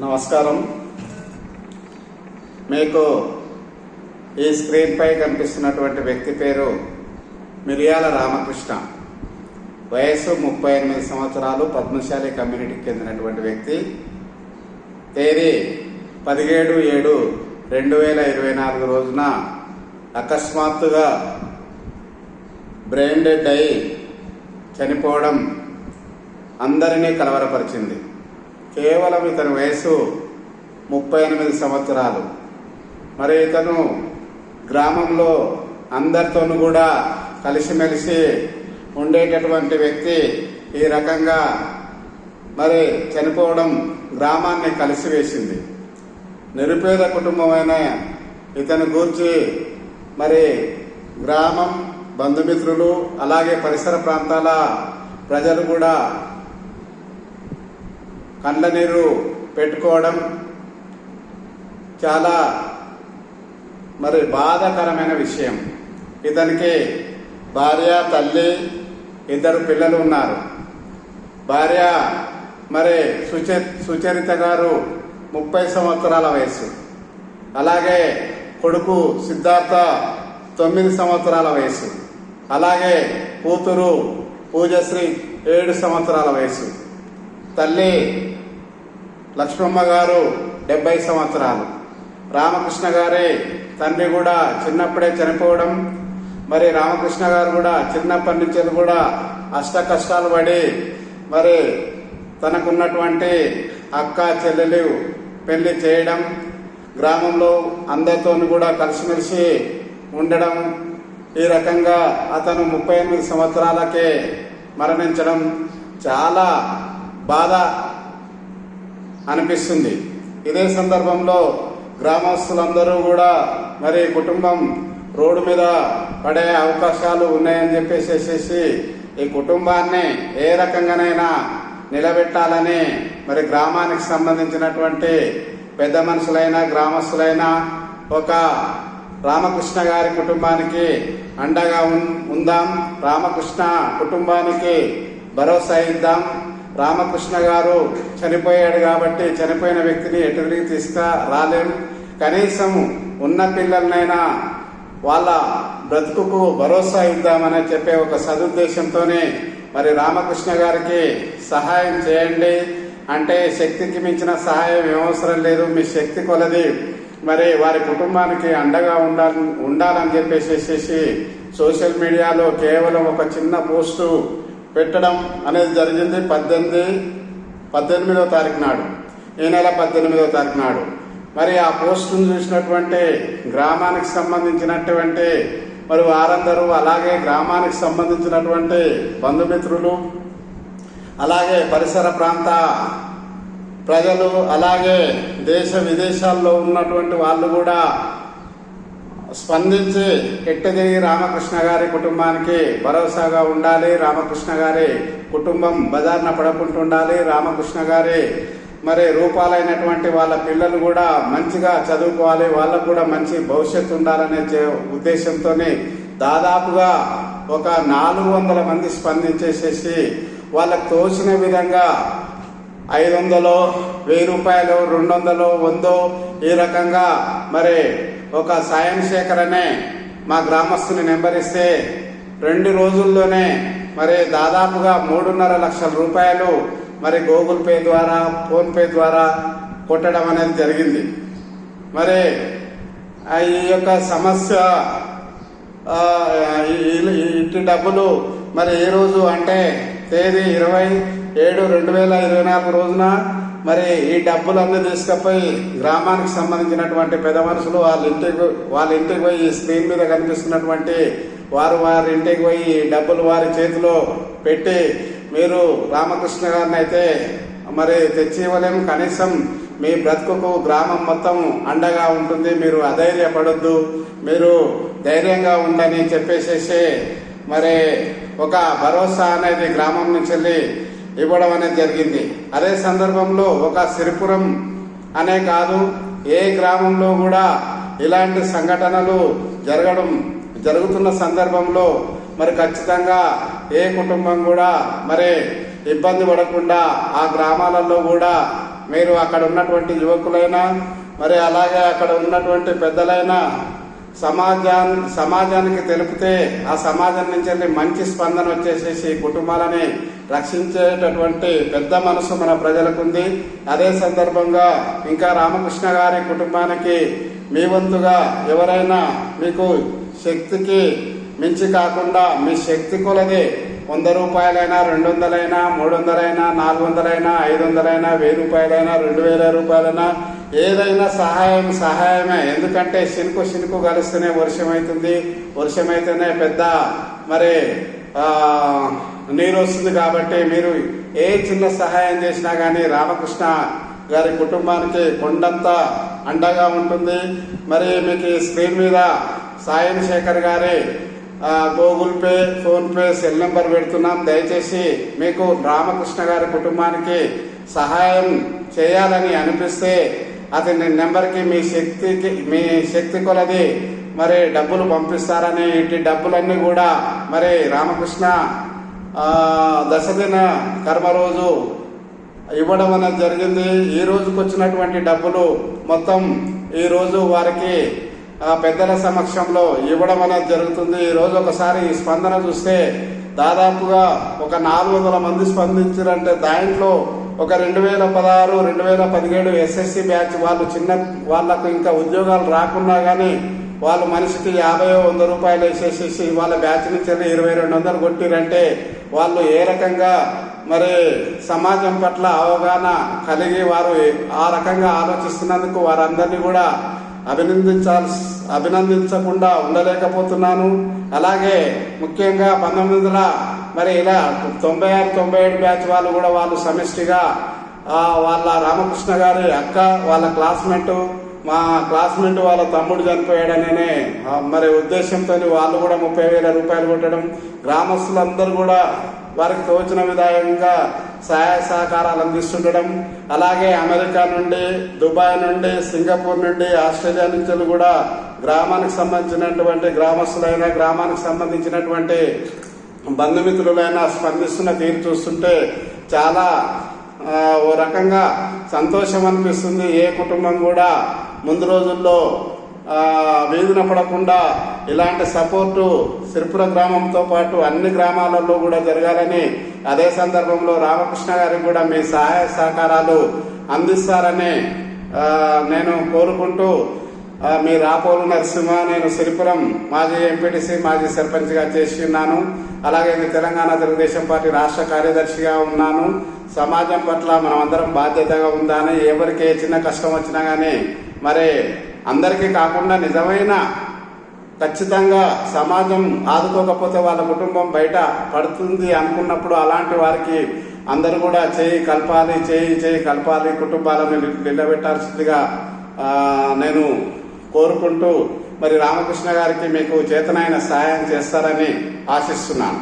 నమస్కారం. మీకు ఈ స్క్రీన్పై కనిపిస్తున్నటువంటి వ్యక్తి పేరు మిరియాల రామకృష్ణ. వయస్సు ముప్పై ఎనిమిది సంవత్సరాలు పద్మశాలి కమ్యూనిటీకి చెందినటువంటి వ్యక్తి. తేదీ పదిహేడు ఏడు రెండు వేల ఇరవై నాలుగు రోజున అకస్మాత్తుగా బ్రెయిన్ డెడ్ అయి చనిపోవడం అందరినీ కలవరపరిచింది. కేవలం ఇతని వయసు ముప్పై ఎనిమిది సంవత్సరాలు. మరి ఇతను గ్రామంలో అందరితోనూ కూడా కలిసిమెలిసి ఉండేటటువంటి వ్యక్తి ఈ రకంగా మరి చనిపోవడం గ్రామాన్ని కలిసివేసింది. నిరుపేద కుటుంబమైన ఇతను గూర్చి మరి గ్రామం బంధుమిత్రులు అలాగే పరిసర ప్రాంతాల ప్రజలు కూడా కండ్ల నీరు పెట్టుకోవడం చాలా మరి బాధాకరమైన విషయం. ఇతనికి భార్య తల్లి ఇద్దరు పిల్లలు ఉన్నారు. భార్య మరి సుచ సుచరిత గారు ముప్పై సంవత్సరాల వయసు అలాగే కొడుకు సిద్ధార్థ తొమ్మిది సంవత్సరాల వయసు అలాగే కూతురు పూజశ్రీ ఏడు సంవత్సరాల వయసు తల్లి లక్ష్మమ్మ గారు డెబ్బై సంవత్సరాలు. రామకృష్ణ గారి తండ్రి కూడా చిన్నప్పుడే చనిపోవడం మరి రామకృష్ణ గారు కూడా చిన్నప్పటి నుంచి కూడా అష్ట కష్టాలు పడి మరి తనకున్నటువంటి అక్క చెల్లెలు పెళ్ళి చేయడం గ్రామంలో అందరితో కూడా కలిసిమెలిసి ఉండడం ఈ రకంగా అతను ముప్పై ఎనిమిది సంవత్సరాలకే మరణించడం చాలా బాధ అనిపిస్తుంది. ఇదే సందర్భంలో గ్రామస్తులందరూ కూడా మరి కుటుంబం రోడ్డు మీద పడే అవకాశాలు ఉన్నాయని చెప్పేసేసి ఈ కుటుంబాన్ని ఏ రకంగానైనా నిలబెట్టాలని మరి గ్రామానికి సంబంధించినటువంటి పెద్ద మనుషులైన గ్రామస్తులైన ఒక రామకృష్ణ గారి కుటుంబానికి అండగా ఉందాం. రామకృష్ణ కుటుంబానికి భరోసా ఇద్దాం. రామకృష్ణ గారు చనిపోయాడు కాబట్టి చనిపోయిన వ్యక్తిని ఎటు తిరిగి తీసుకు రాలేం. కనీసం ఉన్న పిల్లలనైనా వాళ్ళ బ్రతుకుకు భరోసా ఇద్దామని చెప్పే ఒక సదుద్దేశంతోనే మరి రామకృష్ణ గారికి సహాయం చేయండి. అంటే శక్తికి మించిన సహాయం ఏమవసరం లేదు. మీ శక్తి కొలది. మరి వారి కుటుంబానికి అండగా ఉండాలి ఉండాలని చెప్పేసి సోషల్ మీడియాలో కేవలం ఒక చిన్న పోస్టు పెట్టడం అనేది జరిగింది పద్దెనిమిది పద్దెనిమిదో తారీఖు నాడు. ఈ నెల పద్దెనిమిదో తారీఖు నాడు. మరి ఆ పోస్టును చూసినటువంటి గ్రామానికి సంబంధించినటువంటి మరి వారందరూ అలాగే గ్రామానికి సంబంధించినటువంటి బంధుమిత్రులు అలాగే పరిసర ప్రాంత ప్రజలు అలాగే దేశ విదేశాల్లో ఉన్నటువంటి వాళ్ళు కూడా స్పందించి ఎట్టదిగి రామకృష్ణ గారి కుటుంబానికి భరోసాగా ఉండాలి. రామకృష్ణ గారి కుటుంబం బజార్న పడకుంటుండాలి. రామకృష్ణ గారి మరి రూపాలైనటువంటి వాళ్ళ పిల్లలు కూడా మంచిగా చదువుకోవాలి. వాళ్ళకు కూడా మంచి భవిష్యత్తు ఉండాలనే ఉద్దేశంతోనే దాదాపుగా ఒక నాలుగు వందల మంది స్పందించేసేసి వాళ్ళకు తోచిన విధంగా ఐదు వందలు వెయ్యి రూపాయలు రెండు వందలు వందో ఈ రకంగా మరి ఒక సాయం శేఖర్ అనే మా గ్రామస్తుని నెంబర్ ఇస్తే రెండు రోజుల్లోనే మరి దాదాపుగా మూడున్నర లక్షల రూపాయలు మరి గూగుల్ పే ద్వారా ఫోన్ పే ద్వారా కొట్టడం అనేది జరిగింది. మరి ఈ యొక్క సమస్య ఆ, ఇట్టి డబ్బులు మరి ఏ రోజు అంటే తేదీ ఇరవై ఏడు రెండు వేల ఇరవై నాలుగు రోజున మరి ఈ డబ్బులన్నీ తీసుకుపోయి గ్రామానికి సంబంధించినటువంటి పెద్ద మనుషులు వాళ్ళ ఇంటికి వాళ్ళ ఇంటికి పోయి ఈ స్క్రీన్ మీద కనిపిస్తున్నటువంటి వారు వారి ఇంటికి పోయి ఈ డబ్బులు వారి చేతిలో పెట్టి మీరు రామకృష్ణ గారిని అయితే మరి తెచ్చి ఇవ్వలేము. కనీసం మీ బ్రతుకుకు గ్రామం మొత్తం అండగా ఉంటుంది. మీరు అధైర్యపడొద్దు. మీరు ధైర్యంగా ఉండని చెప్పేసేసి మరి ఒక భరోసా అనేది గ్రామం నుంచి వెళ్ళి ఇవ్వడం అనేది జరిగింది. అదే సందర్భంలో ఒక సిరిపురం అనే కాదు ఏ గ్రామంలో కూడా ఇలాంటి సంఘటనలు జరగడం జరుగుతున్న సందర్భంలో మరి ఖచ్చితంగా ఏ కుటుంబం కూడా మరి ఇబ్బంది పడకుండా ఆ గ్రామాలలో కూడా మీరు అక్కడ ఉన్నటువంటి యువకులైనా మరి అలాగే అక్కడ ఉన్నటువంటి పెద్దలైనా సమాజాన్ సమాజానికి తెలిపితే ఆ సమాజం నుంచి మంచి స్పందన వచ్చేసేసి కుటుంబాలని రక్షించేటటువంటి పెద్ద మనసు మన ప్రజలకుంది. అదే సందర్భంగా ఇంకా రామకృష్ణ గారి కుటుంబానికి మీ వంతుగా ఎవరైనా మీకు శక్తికి మించి కాకుండా మీ శక్తి కొలది వంద రూపాయలైనా రెండు వందలైనా మూడు వందలైనా నాలుగు వందలైనా ఐదు వందలైనా వెయ్యి రూపాయలైనా రెండు వేల రూపాయలైనా ఏదైనా సహాయం సహాయమే. ఎందుకంటే శినుకు శినుకు కలిస్తేనే వర్షం అవుతుంది. వర్షం అయితేనే పెద్ద మరి నీరు వస్తుంది కాబట్టి మీరు ఏ చిన్న సహాయం చేసినా కానీ రామకృష్ణ గారి కుటుంబానికి కొండంత అండగా ఉంటుంది. మరి మీకు స్క్రీన్ మీద సాయం శేఖర్ గారి Google Pay PhonePe cell number పెడుతున్నాం. దయచేసి మీకు రామకృష్ణ గారి కుటుంబానికి సహాయం చేయాలని అనిపిస్తే అతని నెంబర్కి మీ శక్తికి మీ శక్తి కొలది. మరి డబ్బులు పంపిస్తారని ఇంటి డబ్బులన్నీ కూడా మరి రామకృష్ణ దశదిన కర్మ రోజు ఇవ్వడం అనేది జరిగింది. ఈ రోజుకు వచ్చినటువంటి డబ్బులు మొత్తం ఈరోజు వారికి పెద్దల సమక్షంలో ఇవ్వడం అనేది జరుగుతుంది. ఈ రోజు ఒకసారి ఈ స్పందన చూస్తే దాదాపుగా ఒక నాలుగు వందల మంది స్పందించారంటే దాంట్లో ఒక రెండు వేల పదహారు రెండు వేల పదిహేడు ఎస్ఎస్సి బ్యాచ్ వాళ్ళు చిన్న వాళ్ళకు ఇంకా ఉద్యోగాలు రాకున్నా కానీ వాళ్ళు మనిషికి యాభై వంద రూపాయలు వేసేసేసి వాళ్ళ బ్యాచ్ నుంచి ఇరవై రెండు వందలు కొట్టిరంటే వాళ్ళు ఏ రకంగా మరి సమాజం పట్ల అవగాహన కలిగి వారు ఆ రకంగా ఆలోచిస్తున్నందుకు వారందరినీ కూడా అభినందించాల్సి అభినందించకుండా ఉండలేకపోతున్నాను. అలాగే ముఖ్యంగా పంతొమ్మిది వందల మరి ఇలా తొంభై ఆరు తొంభై ఏడు బ్యాచ్ వాళ్ళు కూడా వాళ్ళు సమిష్టిగా వాళ్ళ రామకృష్ణ గారి అక్క వాళ్ళ క్లాస్మేటు మా క్లాస్మేట్ వాళ్ళ తమ్ముడు చనిపోయాడనే మరి ఉద్దేశంతో వాళ్ళు కూడా ముప్పై వేల రూపాయలు కొట్టడం గ్రామస్తులందరూ కూడా వారికి తోచిన విధానంగా సహాయ సహకారాలు అందిస్తుండడం అలాగే అమెరికా నుండి దుబాయ్ నుండి సింగపూర్ నుండి ఆస్ట్రేలియా నుంచి కూడా గ్రామానికి సంబంధించినటువంటి గ్రామస్తులైన గ్రామానికి సంబంధించినటువంటి బంధుమిత్రులైనా స్పందిస్తున్న తీరు చూస్తుంటే చాలా ఓ రకంగా సంతోషం అనిపిస్తుంది. ఏ కుటుంబం కూడా ముందు రోజుల్లో వేదన పడకుండా ఇలాంటి సపోర్టు సిరిపుర గ్రామంతో పాటు అన్ని గ్రామాలలో కూడా జరగాలని అదే సందర్భంలో రామకృష్ణ గారికి కూడా మీ సహాయ సహకారాలు అందిస్తారని నేను కోరుకుంటూ మీ రాపోలు నరసింహ నేను సిరిపురం మాజీ ఎంపీటీసీ మాజీ సర్పంచ్గా చేసి ఉన్నాను అలాగే నేను తెలంగాణ తెలుగుదేశం పార్టీ రాష్ట్ర కార్యదర్శిగా ఉన్నాను. సమాజం పట్ల మనం అందరం బాధ్యతగా ఉందని ఎవరికి ఏ చిన్న కష్టం వచ్చినా కానీ మరి అందరికీ కాకుండా నిజమైన ఖచ్చితంగా సమాజం ఆదుకోకపోతే వాళ్ళ కుటుంబం బయట పడుతుంది అనుకున్నప్పుడు అలాంటి వారికి అందరూ కూడా చేయి కలపాలి చేయి చేయి కలపాలి కుటుంబాలను నిలబెట్టాల్సిందిగా నేను కోరుకుంటూ మరి రామకృష్ణ గారికి మీకు చేతనైన సహాయం చేస్తారని ఆశిస్తున్నాను.